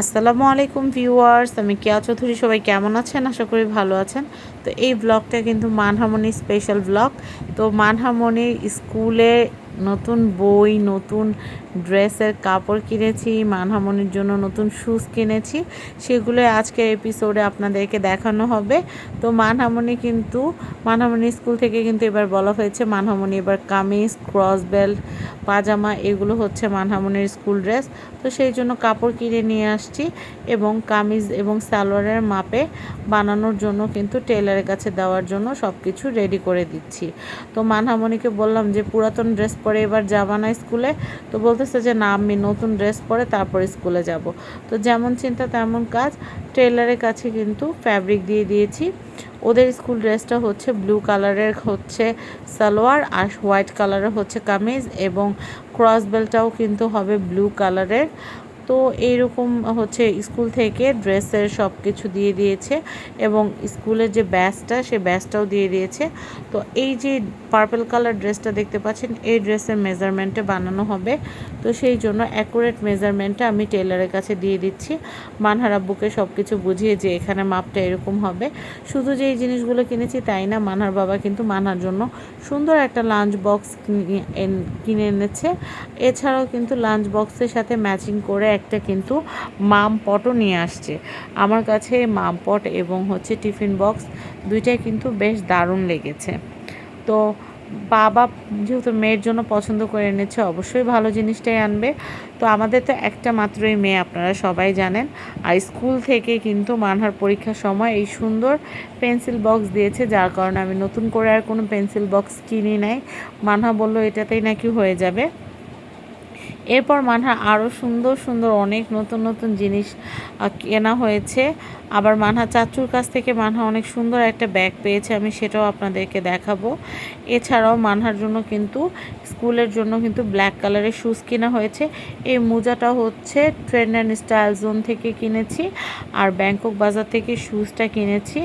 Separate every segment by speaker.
Speaker 1: আসসালামু আলাইকুম ভিউয়ার্স, আমি কেয়া চৌধুরী, সবাই কেমন আছেন? আশা করি ভালো আছেন। তো এই ব্লগটা কিন্তু মানহামনি স্পেশাল ব্লগ তো মানহারমনির স্কুলে নতুন বই, নতুন ড্রেসের কাপড় কিনেছি, মানহামনির জন্য নতুন শুজ কিনেছি। সেগুলো আজকের এপিসোডে আপনাদেরকে দেখানো হবে। তো মানহামনি কিন্তু, মানহামনি স্কুল থেকে কিন্তু এবার বলা হয়েছে, মানহামনি এবার কামিজ ক্রস বেল্ট পাজামা, এগুলো হচ্ছে মানহামনির স্কুল ড্রেস তো সেই জন্য কাপড় কিনে নিয়ে আসছি এবং কামিজ এবং সালোয়ারের মাপে বানানোর জন্য কিন্তু টেলারের কাছে দেওয়ার জন্য সব কিছু রেডি করে দিচ্ছি। তো মানহামনিকে বললাম যে, পুরাতন ড্রেস পরে এবার যাবা না স্কুলে তো বলতেছে যে, না, আমি নতুন ড্রেস পরে তারপর স্কুলে যাব। তো যেমন চিন্তা, তেমন কাজ। টেলারের কাছে কিন্তু ফ্যাব্রিক দিয়ে দিয়েছি। ওদের স্কুল ড্রেসটা হচ্ছে ব্লু কালারের, হচ্ছে সালোয়ার আর হোয়াইট কালারের হচ্ছে কামিজ এবং ক্রস বেলটাও কিন্তু হবে ব্লু কালারের। তো এইরকম হচ্ছে স্কুল থেকে ড্রেসের সব কিছু দিয়ে দিয়েছে এবং স্কুলের যে ব্যাচটা সে ব্যাচটাও দিয়ে দিয়েছে। তো এই যে পার্পল কালার ড্রেসটা দেখতে পাচ্ছেন, এই ড্রেসের মেজারমেন্টে বানানো হবে। তো সেই জন্য অ্যাকুরেট মেজারমেন্টটা আমি টেলারের কাছে দিয়ে দিচ্ছি। মানহার আব্বুকে সব কিছু বুঝিয়ে যে এখানে মাপটা এরকম হবে। শুধু যে এই জিনিসগুলো কিনেছি তাই না, মানহার বাবা কিন্তু মানহার জন্য সুন্দর একটা লাঞ্চ বক্স কিনে এনেছে। এছাড়াও কিন্তু লাঞ্চ বক্সের সাথে ম্যাচিং করে একটা কিন্তু মাম পটও নিয়ে আসছে। আমার কাছে মাম পট এবং হচ্ছে টিফিন বক্স দুইটাই কিন্তু বেশ দারুণ লেগেছে। তো বাবা যেহেতু মেয়ের জন্য পছন্দ করে এনেছে, অবশ্যই ভালো জিনিসটাই আনবে। তো আমাদের তো একটা মাত্রই মেয়ে, আপনারা সবাই জানেন। আর স্কুল থেকে কিন্তু মানহার পরীক্ষার সময় এই সুন্দর পেন্সিল বক্স দিয়েছে, যার কারণে আমি নতুন করে আর কোনো পেন্সিল বক্স কিনি নাই। মানহা বলল, এটাতেই নাকি হয়ে যাবে। এরপর মানহা আরও সুন্দর সুন্দর অনেক নতুন নতুন জিনিস কেনা হয়েছে। আবার মানহা চাচুর কাছ থেকে মানহা অনেক সুন্দর একটা ব্যাগ পেয়েছে, আমি সেটাও আপনাদেরকে দেখাবো। এছাড়াও মানহার জন্য কিন্তু, স্কুলের জন্য কিন্তু ব্ল্যাক কালারের শ্যুজ কেনা হয়েছে। এই মোজাটা হচ্ছে ট্রেন্ড অ্যান্ড স্টাইল জোন থেকে কিনেছি, আর ব্যাংকক বাজার থেকে শ্যুজটা কিনেছি।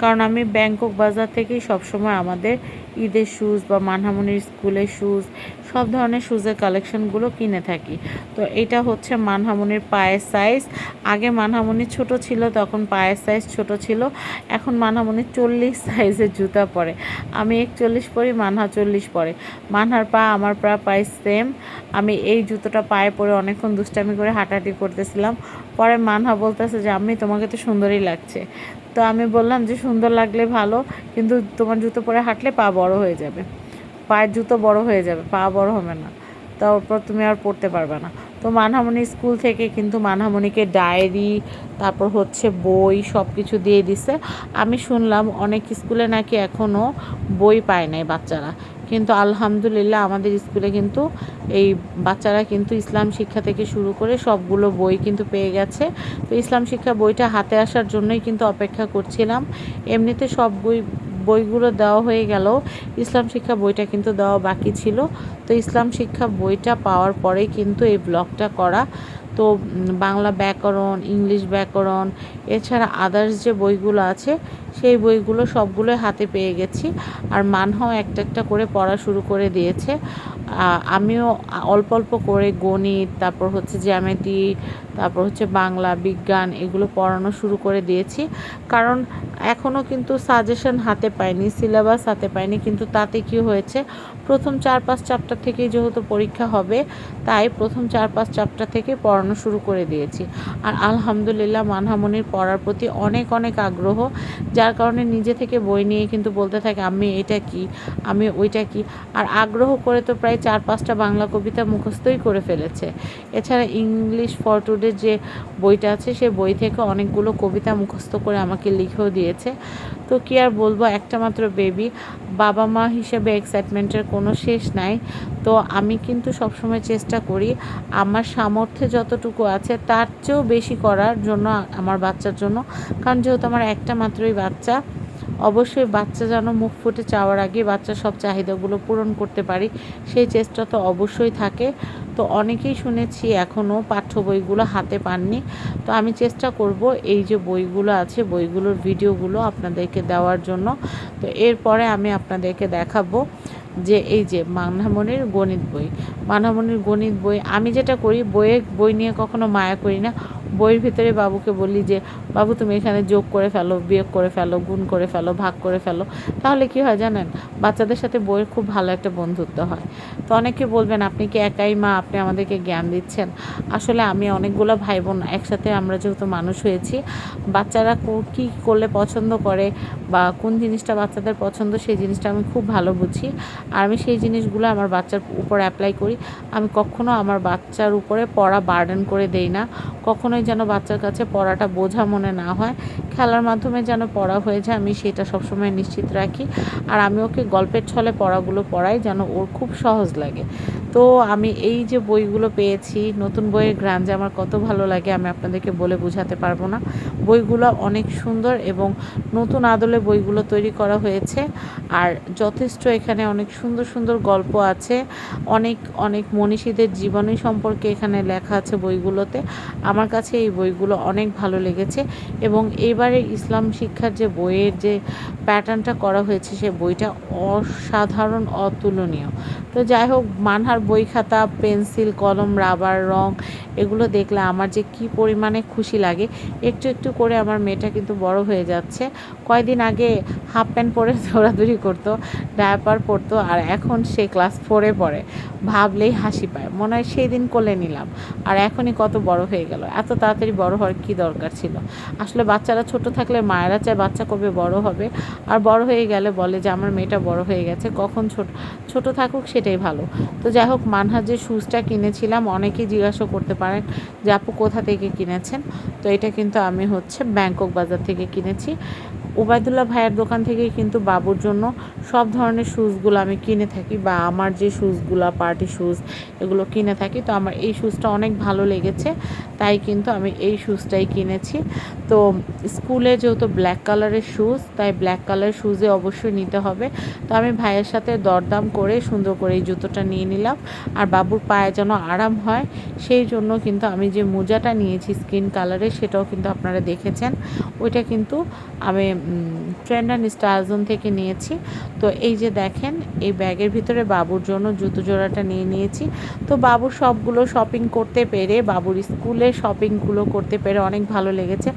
Speaker 1: কারণ আমি ব্যাংকক বাজার থেকেই সবসময় আমাদের ঈদের শ্যুজ বা মানহামনির স্কুলের শ্যুজ সব ধরনের শুজের কালেকশনগুলো কিনে থাকি। তো এটা হচ্ছে মানহামনির পায়ের সাইজ আগে মানহামনি ছোট ছিল, তখন পায়ের সাইজ ছোট ছিল। এখন মানহামনি চল্লিশ সাইজের জুতা পরে। আমি একচল্লিশ পরি, মানহা চল্লিশ পরে। মানহার পা, আমার পা পায়ে সেম আমি এই জুতোটা পায়ে পরে অনেকক্ষণ দুষ্টামি করে হাঁটাহাঁটি করতেছিলাম। পরে মানহা বলতেছে যে আমি তোমাকে তো সুন্দরই লাগছে। তো আমি বললাম যে, সুন্দর লাগলে ভালো, কিন্তু তোমার জুতো পরে হাঁটলে পা বড় হয়ে যাবে। পায়ের জুতো বড় হয়ে যাবে, পা বড় হবে না। তারপর তুমি আর পড়তে পারবে না। তো মানহামণি স্কুল থেকে কিন্তু মানহামণিকে ডায়েরি, তারপর হচ্ছে বই সব কিছু দিয়ে দিছে। আমি শুনলাম অনেক স্কুলে নাকি এখনও বই পায় নাই বাচ্চারা। কিন্তু আলহামদুলিল্লাহ আমাদের স্কুলে কিন্তু এই বাচ্চারা কিন্তু ইসলাম শিক্ষা থেকে শুরু করে সবগুলো বই কিন্তু পেয়ে গেছে। তো ইসলাম শিক্ষা বইটা হাতে আসার জন্যই কিন্তু অপেক্ষা করছিলাম। এমনিতে সব বই বইগুলো দেওয়া হয়ে গেল। ইসলাম শিক্ষা বইটা কিন্তু দেওয়া বাকি ছিল। তো ইসলাম শিক্ষা বইটা পাওয়ার পরেই কিন্তু এই ব্লগটা করা তো বাংলা ব্যাকরণ, ইংলিশ ব্যাকরণ, এছাড়া আদার্স যে বইগুলো আছে, সেই বইগুলো সবগুলোই হাতে পেয়ে গেছি। আর মানহাও একটা একটা করে পড়া শুরু করে দিয়েছে। আমিও অল্প অল্প করে গণিত, তারপর হচ্ছে জ্যামিতি, তারপর হচ্ছে বাংলা, বিজ্ঞান এগুলো পড়ানো শুরু করে দিয়েছি। কারণ এখনও কিন্তু সাজেশন হাতে পাইনি সিলেবাস হাতে পাইনি, কিন্তু তাতে কি হয়েছে, প্রথম চার পাঁচ চ্যাপ্টার থেকেই যেহেতু পরীক্ষা হবে, তাই প্রথম চার পাঁচ চ্যাপ্টার থেকে পড়ানো শুরু করে দিয়েছি। আর আলহামদুলিল্লাহ মানহামনির পড়ার প্রতি অনেক অনেক আগ্রহ, যার কারণে নিজে থেকে বই নিয়ে কিন্তু বলতে থাকে, আমি এটা কি? আমি ওইটা কি? আর আগ্রহ করে তো প্রায় চার, পাঁচটা বাংলা কবিতা মুখস্থই করে ফেলেছে। এছাড়া ইংলিশ ফর টুডে যে বইটা আছে, সে বই থেকে অনেকগুলো কবিতা মুখস্থ করে আমাকে লিখেও দিয়েছে। তো কি আর বলব, একটা মাত্র বেবি বাবা মা হিসেবে এক্সাইটমেন্টের কোনো শেষ নাই। তো আমি কিন্তু সবসময় চেষ্টা করি আমার সামর্থ্যে যতটুকু আছে তার চেয়েও বেশি করার জন্য আমার বাচ্চার জন্য। কারণ যেহেতু আমার একটা মাত্রই বাচ্চা, অবশ্যই বাচ্চা যেন মুখ ফুটে চাওয়ার আগে বাচ্চার সব চাহিদাগুলো পূরণ করতে পারি, সেই চেষ্টা তো অবশ্যই থাকে। তো অনেকেই শুনেছি এখনও পাঠ্য বইগুলো হাতে পাননি। তো আমি চেষ্টা করব এই যে বইগুলো আছে, বইগুলোর ভিডিওগুলো আপনাদেরকে দেওয়ার জন্য। তো এরপরে আমি আপনাদেরকে দেখাবো যে এই যে মানহামনির গণিত বই। মানহামনির গণিত বই, আমি যেটা করি, বইয়ে, বই নিয়ে কখনো মায়া করি না। বইয়ের ভিতরে বাবুকে বলি যে, বাবু, তুমি এখানে যোগ করে ফেলো, বিয়োগ করে ফেলো, গুণ করে ফেলো, ভাগ করে ফেলো। তাহলে কি হয় জানেন? বাচ্চাদের সাথে বইয়ের খুব ভালো একটা বন্ধুত্ব হয়। তো অনেকে বলবেন, আপনি কি একাই মা? আপনি আমাদেরকে জ্ঞান দিচ্ছেন? আসলে আমি অনেকগুলো ভাই বোন একসাথে আমরা যেহেতু মানুষ হয়েছি, বাচ্চারা কো- করলে পছন্দ করে বা কোন জিনিসটা বাচ্চাদের পছন্দ, সেই জিনিসটা আমি খুব ভালো বুঝি। আর আমি সেই জিনিসগুলো আমার বাচ্চার উপর অ্যাপ্লাই করি। আমি কখনো আমার বাচ্চার উপরে পড়া বার্ডেন করে দেই না। কখনোই যেন বাচ্চার কাছে পড়াটা বোঝা মনে না হয়। খেলার মাধ্যমে যেন পড়া হয়ে যায়, আমি সেটা সবসময় নিশ্চিত রাখি। আর আমি ওকে গল্পের ছলে পড়াগুলো পড়াই যেন ওর খুব সহজ লাগে। তো আমি এই যে বইগুলো পেয়েছি, নতুন বইয়ের গ্রান যে আমার কত ভালো লাগে আমি আপনাদেরকে বলে বোঝাতে পারব না। বইগুলো অনেক সুন্দর এবং নতুন আদলে বইগুলো তৈরি করা হয়েছে আর যথেষ্ট এখানে অনেক সুন্দর সুন্দর গল্প আছে। অনেক অনেক মনীষীদের জীবনী সম্পর্কে এখানে লেখা আছে বইগুলোতে। আমার কাছে এই বইগুলো অনেক ভালো লেগেছে এবং এবারে ইসলাম শিক্ষার যে বইয়ের যে প্যাটার্নটা করা হয়েছে সে বইটা অসাধারণ, অতুলনীয়। তো যাই হোক, মানহার বই খাতা, পেন্সিল, কলম, রাবার, রং এগুলো দেখলে আমার যে কি পরিমাণে খুশি লাগে। একটু একটু করে আমার মেয়েটা কিন্তু বড় হয়ে যাচ্ছে। কয়দিন আগে হাফ প্যান্ট পরে দৌড়াদৌড়ি করতো, ডায়াপার পরতো আর এখন সে ক্লাস ফোরে পড়ে। ভাবলেই হাসি পায়। মনে হয় সেই দিন কোলে নিলাম। আর এখনই কত বড় হয়ে গেল। এত তাড়াতাড়ি বড় হওয়ার কী দরকার ছিল? আসলে বাচ্চারা ছোট থাকলে মায়েরা চায় বাচ্চা কবে বড় হবে। আর বড় হয়ে গেলে বলে যে, আমার মেয়েটা বড় হয়ে গেছে। কখন ছোট ছোট থাকুক সেটাই ভালো। তো যাই হোক মানহার যে শ্যুজটা কিনেছিলাম, অনেকেই জিজ্ঞাসা করতে পারেন যে, আপু, কোথা থেকে কিনেছেন? তো এটা কিন্তু আমি হচ্ছে ব্যাংকক বাজার থেকে কিনেছি। ওবায়দুল্লাহ ভাইয়ের দোকান থেকেই কিন্তু বাবুর জন্য সব ধরনের শ্যুজগুলো আমি কিনে থাকি বা আমার যে শ্যুজগুলো পার্টি শ্যুজ এগুলো কিনে থাকি। তো আমার এই শ্যুজটা অনেক ভালো লেগেছে, তাই কিন্তু আমি এই শ্যুজটাই কিনেছি। তো স্কুলে যেহেতু ব্ল্যাক কালারের শ্যুজ তাই ব্ল্যাক কালারের শ্যুজে অবশ্যই নিতে হবে। তো আমি ভাইয়ের সাথে দরদাম করে সুন্দর করে এই জুতোটা নিয়ে নিলাম। আর বাবুর পায়ে যেন আরাম হয়, সেই জন্য কিন্তু আমি যে মোজাটা নিয়েছি স্কিন কালারের সেটাও কিন্তু আপনারা দেখেছেন। ওইটা কিন্তু আমি ট্রেন্ড অ্যান্ড স্টারজন থেকে নিয়েছি। তো এই যে দেখেন, এই ব্যাগের ভিতরে বাবুর জন্য জুতো জোড়াটা নিয়ে নিয়েছি। তো বাবুর সবগুলো শপিং করতে পেরে, বাবুর স্কুলে শপিংগুলো করতে পেরে অনেক ভালো লেগেছে।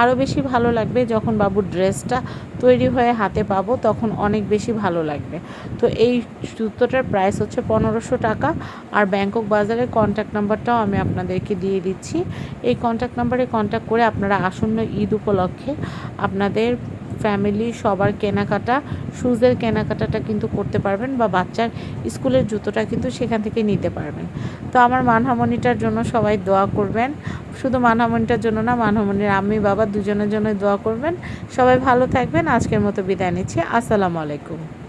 Speaker 1: আরও বেশি ভালো লাগবে যখন বাবুর ড্রেসটা তৈরি হয়ে হাতে পাবো, তখন অনেক বেশি ভালো লাগবে। তো এই জুতোটার প্রাইস হচ্ছে পনেরোশো টাকা। আর ব্যাংকক বাজারের কন্ট্যাক্ট নাম্বারটাও আমি আপনাদেরকে দিয়ে দিচ্ছি। এই কন্ট্যাক্ট নাম্বারে কন্ট্যাক্ট করে আপনারা আসন্ন ঈদ উপলক্ষে আপনাদের ফ্যামিলি সবার কেনাকাটা শুজের কেনাকাটাটা কিন্তু করতে পারবেন বা বাচ্চার স্কুলের জুতোটা কিন্তু সেখান থেকে নিতে পারবেন। তো আমার মানহামণিটার জন্য সবাই দোয়া করবেন। শুধু মানহামণিটার জন্য না মানহামণির আমি বাবা দুজনের জন্য দোয়া করবেন। সবাই ভালো থাকবেন। আজকের মতো বিদায় নিচ্ছি। আসসালামু আলাইকুম।